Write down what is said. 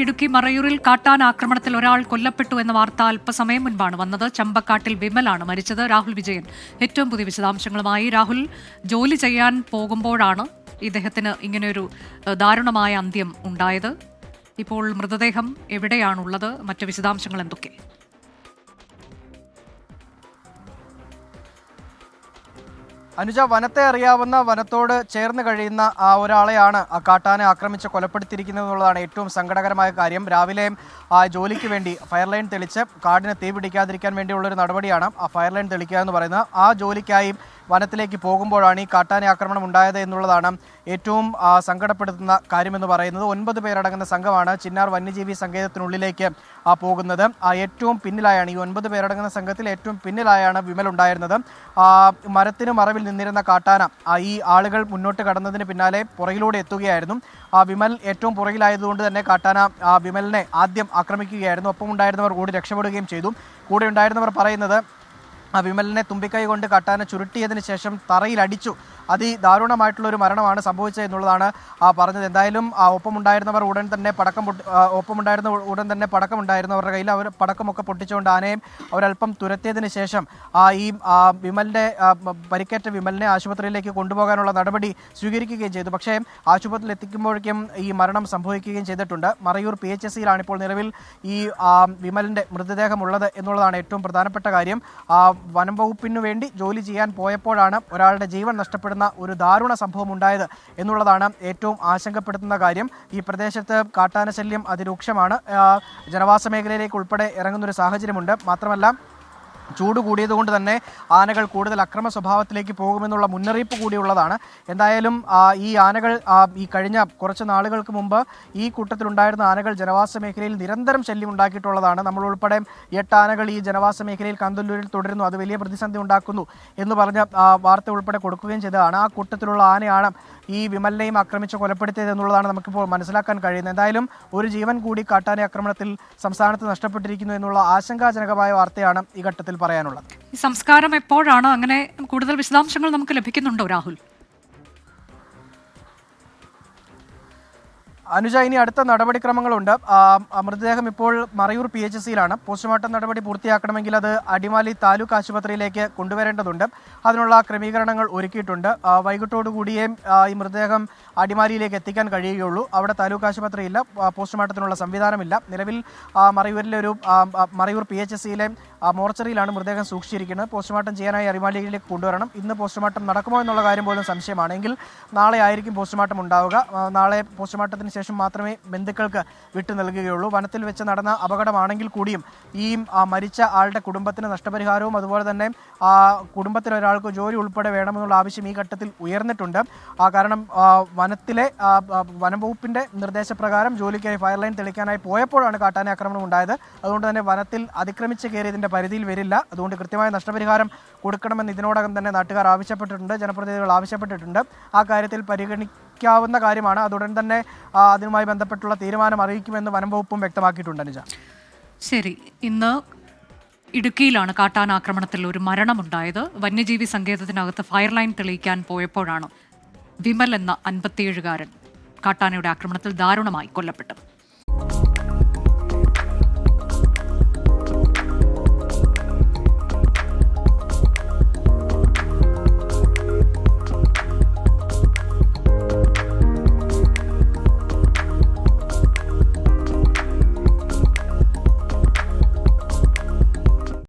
ഇടുക്കി മറയൂരിൽ കാട്ടാന ആക്രമണത്തിൽ ഒരാൾ കൊല്ലപ്പെട്ടു എന്ന വാർത്ത അല്പസമയം മുൻപാണ് വന്നത്. ചമ്പക്കാട്ടിൽ വിമലാണ് മരിച്ചത് രാഹുൽ വിജയൻ. ഏറ്റവും പുതിയ വിശദാംശങ്ങളുമായി രാഹുൽ ജോലി ചെയ്യാൻ പോകുമ്പോഴാണ് ഇദ്ദേഹത്തിന് ഇങ്ങനെയൊരു ദാരുണമായ അന്ത്യം ഉണ്ടായത്. ഇപ്പോൾ മൃതദേഹം എവിടെയാണുള്ളത്? മറ്റു വിശദാംശങ്ങൾ എന്തൊക്കെ? അനുജ വനത്തെ അറിയാവുന്ന വനത്തോട് ചേർന്ന് കഴിയുന്ന ആ ഒരാളെയാണ് ആ കാട്ടാനെ ആക്രമിച്ച് കൊലപ്പെടുത്തിയിരിക്കുന്നത് എന്നുള്ളതാണ് ഏറ്റവും സങ്കടകരമായ കാര്യം. രാവിലെ ആ ജോലിക്ക് വേണ്ടി ഫയർലൈൻ തെളിച്ച് കാടിനെ തീ പിടിക്കാതിരിക്കാൻ വേണ്ടിയുള്ള ഒരു നടപടിയാണ് ആ ഫയർലൈൻ തെളിക്കുക എന്ന് പറയുന്നത്. ആ ജോലിക്കായി വനത്തിലേക്ക് പോകുമ്പോഴാണ് ഈ കാട്ടാന ആക്രമണം ഉണ്ടായത് എന്നുള്ളതാണ് ഏറ്റവും സങ്കടപ്പെടുത്തുന്ന കാര്യമെന്ന് പറയുന്നത്. ഒൻപത് പേരടങ്ങുന്ന സംഘമാണ് ചിന്നാർ വന്യജീവി സങ്കേതത്തിനുള്ളിലേക്ക് പോകുന്നത്. ആ ഏറ്റവും പിന്നിലായാണ് ഈ ഒൻപത് പേരടങ്ങുന്ന സംഘത്തിൽ ഏറ്റവും പിന്നിലായാണ് വിമൽ ഉണ്ടായിരുന്നത്. മരത്തിന് മറവിൽ നിന്നിരുന്ന കാട്ടാന ഈ ആളുകൾ മുന്നോട്ട് കടന്നതിന് പിന്നാലെ പുറകിലൂടെ എത്തുകയായിരുന്നു. വിമൽ ഏറ്റവും പുറകിലായതുകൊണ്ട് തന്നെ കാട്ടാന വിമലിനെ ആദ്യം ആക്രമിക്കുകയായിരുന്നു. ഒപ്പം ഉണ്ടായിരുന്നവർ ഓടി രക്ഷപ്പെടുകയും ചെയ്തു. കൂടെ ഉണ്ടായിരുന്നവർ പറയുന്നത് ആ വിമലിനെ തുമ്പിക്കൈ കൊണ്ട് കട്ടാനെ ചുരുട്ടിയതിന് ശേഷം തറയിൽ അടിച്ചു അതിദാരുണമായിട്ടുള്ള ഒരു മരണമാണ് സംഭവിച്ചത് എന്നുള്ളതാണ് പറഞ്ഞത്. എന്തായാലും ആ ഒപ്പമുണ്ടായിരുന്നവർ ഉടൻ തന്നെ പടക്കം പൊട്ടി ഒപ്പമുണ്ടായിരുന്ന ഉടൻ തന്നെ പടക്കമുണ്ടായിരുന്നവരുടെ കയ്യിൽ അവർ പടക്കമൊക്കെ പൊട്ടിച്ചുകൊണ്ട് ആനയും അവരല്പം തുരത്തിയതിന് ശേഷം ആ ഈ വിമലിന്റെ പരിക്കേറ്റ വിമലിനെ ആശുപത്രിയിലേക്ക് കൊണ്ടുപോകാനുള്ള നടപടി സ്വീകരിക്കുകയും ചെയ്തു. പക്ഷേ ആശുപത്രിയിൽ എത്തിക്കുമ്പോഴേക്കും ഈ മരണം സംഭവിക്കുകയും ചെയ്തിട്ടുണ്ട്. മറയൂർ പി എച്ച് എസ് സിയിലാണ് ഇപ്പോൾ നിലവിൽ ഈ വിമലിന്റെ മൃതദേഹം മൃതദേഹമുള്ളത് എന്നുള്ളതാണ് ഏറ്റവും പ്രധാനപ്പെട്ട കാര്യം. വനം വകുപ്പിനു വേണ്ടി ജോലി ചെയ്യാൻ പോയപ്പോഴാണ് ഒരാളുടെ ജീവൻ നഷ്ടപ്പെടുന്ന ഒരു ദാരുണ സംഭവം ഉണ്ടായത് എന്നുള്ളതാണ് ഏറ്റവും ആശങ്കപ്പെടുത്തുന്ന കാര്യം. ഈ പ്രദേശത്ത് കാട്ടാനശല്യം അതിരൂക്ഷമാണ്. ജനവാസ മേഖലയിലേക്ക് ഉൾപ്പെടെ ഇറങ്ങുന്ന ഒരു സാഹചര്യമുണ്ട്. മാത്രമല്ല ചൂട് കൂടിയതുകൊണ്ട് തന്നെ ആനകൾ കൂടുതൽ അക്രമ സ്വഭാവത്തിലേക്ക് പോകുമെന്നുള്ള മുന്നറിയിപ്പ് കൂടിയുള്ളതാണ് എന്തായാലും ഈ ആനകൾ ഈ കഴിഞ്ഞ കുറച്ച് നാളുകൾക്ക് മുമ്പ് ഈ കൂട്ടത്തിലുണ്ടായിരുന്ന ആനകൾ ജനവാസ മേഖലയിൽ നിരന്തരം ശല്യം ഉണ്ടാക്കിയിട്ടുള്ളതാണ് നമ്മൾ ഉൾപ്പെടെ എട്ട് ആനകൾ ഈ ജനവാസ മേഖലയിൽ കന്തല്ലൂരിൽ തുടരുന്നു. അത് വലിയ പ്രതിസന്ധി ഉണ്ടാക്കുന്നു എന്ന് പറഞ്ഞ വാർത്ത ഉൾപ്പെടെ കൊടുക്കുകയും ചെയ്തതാണ്. ആ കൂട്ടത്തിലുള്ള ആനയാണ് ഈ വിമലിനെയും ആക്രമിച്ച് കൊലപ്പെടുത്തിയത് എന്നുള്ളതാണ് നമുക്കിപ്പോൾ മനസ്സിലാക്കാൻ കഴിയുന്നത്. എന്തായാലും ഒരു ജീവൻ കൂടി കാട്ടാന ആക്രമണത്തിൽ സംസ്ഥാനത്ത് നഷ്ടപ്പെട്ടിരിക്കുന്നു എന്നുള്ള ആശങ്കാജനകമായ വാർത്തയാണ് ഈ ഘട്ടത്തിൽ പറയാനുള്ളത്. ഈ സംസ്കാരം എപ്പോഴാണ് അങ്ങനെ കൂടുതൽ വിശദാംശങ്ങൾ നമുക്ക് ലഭിക്കുന്നുണ്ടോ രാഹുൽ? അനുജ ഇനി അടുത്ത നടപടിക്രമങ്ങളുണ്ട്. മൃതദേഹം ഇപ്പോൾ മറയൂർ പി എച്ച് സിയിലാണ് പോസ്റ്റ്മോർട്ടം നടപടി പൂർത്തിയാക്കണമെങ്കിൽ അത് അടിമാലി താലൂക്ക് ആശുപത്രിയിലേക്ക് കൊണ്ടുവരേണ്ടതുണ്ട്. അതിനുള്ള ക്രമീകരണങ്ങൾ ഒരുക്കിയിട്ടുണ്ട്. വൈകിട്ടോടുകൂടിയേ ഈ മൃതദേഹം അടിമാലിയിലേക്ക് എത്തിക്കാൻ കഴിയുകയുള്ളൂ. അവിടെ താലൂക്ക് ആശുപത്രിയില്ല. പോസ്റ്റ്മോർട്ടത്തിനുള്ള സംവിധാനമില്ല. നിലവിൽ മറയൂരിലെ ഒരു മറയൂർ പി എച്ച് സിയിലെ മോർച്ചറിയിലാണ് മൃതദേഹം സൂക്ഷിച്ചിരിക്കുന്നത്. പോസ്റ്റ്മോർട്ടം ചെയ്യാനായി അടിമാലിയിലേക്ക് കൊണ്ടുവരണം. ഇന്ന് പോസ്റ്റ്മോർട്ടം നടക്കുമോ എന്നുള്ള കാര്യം പോലും സംശയമാണ്. എങ്കിൽ നാളെ ആയിരിക്കും പോസ്റ്റ്മോർട്ടം ഉണ്ടാവുക. നാളെ പോസ്റ്റ്മോർട്ടത്തിന് ശേഷം മാത്രമേ ബന്ധുക്കൾക്ക് വിട്ടു നൽകുകയുള്ളൂ. വനത്തിൽ വെച്ച് നടന്ന അപകടമാണെങ്കിൽ കൂടിയും ഈ മരിച്ച ആളുടെ കുടുംബത്തിന് നഷ്ടപരിഹാരവും അതുപോലെ തന്നെ ആ കുടുംബത്തിലെ ഒരാൾക്ക് ജോലി ഉൾപ്പെടെ വേണമെന്നുള്ള ആവശ്യം ഈ ഘട്ടത്തിൽ ഉയർന്നിട്ടുണ്ട്. കാരണം വനത്തിലെ ആ, ആ, വനം വകുപ്പിന്റെ നിർദ്ദേശപ്രകാരം ജോലിക്കായി ഫയർലൈൻ തെളിക്കാനായി പോയപ്പോഴാണ് കാട്ടാന ആക്രമണം ഉണ്ടായത്. അതുകൊണ്ട് തന്നെ വനത്തിൽ അതിക്രമിച്ച് കയറിയതിന്റെ പരിധിയിൽ വരില്ല. അതുകൊണ്ട് കൃത്യമായ നഷ്ടപരിഹാരം കൊടുക്കണമെന്ന് ഇതിനോടകം തന്നെ നാട്ടുകാർ ആവശ്യപ്പെട്ടിട്ടുണ്ട് ജനപ്രതിനിധികൾ ആവശ്യപ്പെട്ടിട്ടുണ്ട്. ആ കാര്യത്തിൽ പരിഗണിക്കാവുന്ന കാര്യമാണ്. അതുടൻ തന്നെ അതിനുമായി ബന്ധപ്പെട്ടുള്ള തീരുമാനം അറിയിക്കുമെന്ന് വനം വകുപ്പും വ്യക്തമാക്കിയിട്ടുണ്ട് അനുജ. ശരി. ഇന്ന് ഇടുക്കിയിലാണ് കാട്ടാന ആക്രമണത്തിൽ ഒരു മരണമുണ്ടായത്. വന്യജീവി സങ്കേതത്തിനകത്ത് ഫയർ ലൈൻ തെളിയിക്കാൻ പോയപ്പോഴാണ് വിമൽ എന്ന അൻപത്തിയേഴുകാരൻ കാട്ടാനയുടെ ആക്രമണത്തിൽ ദാരുണമായി കൊല്ലപ്പെട്ടത്.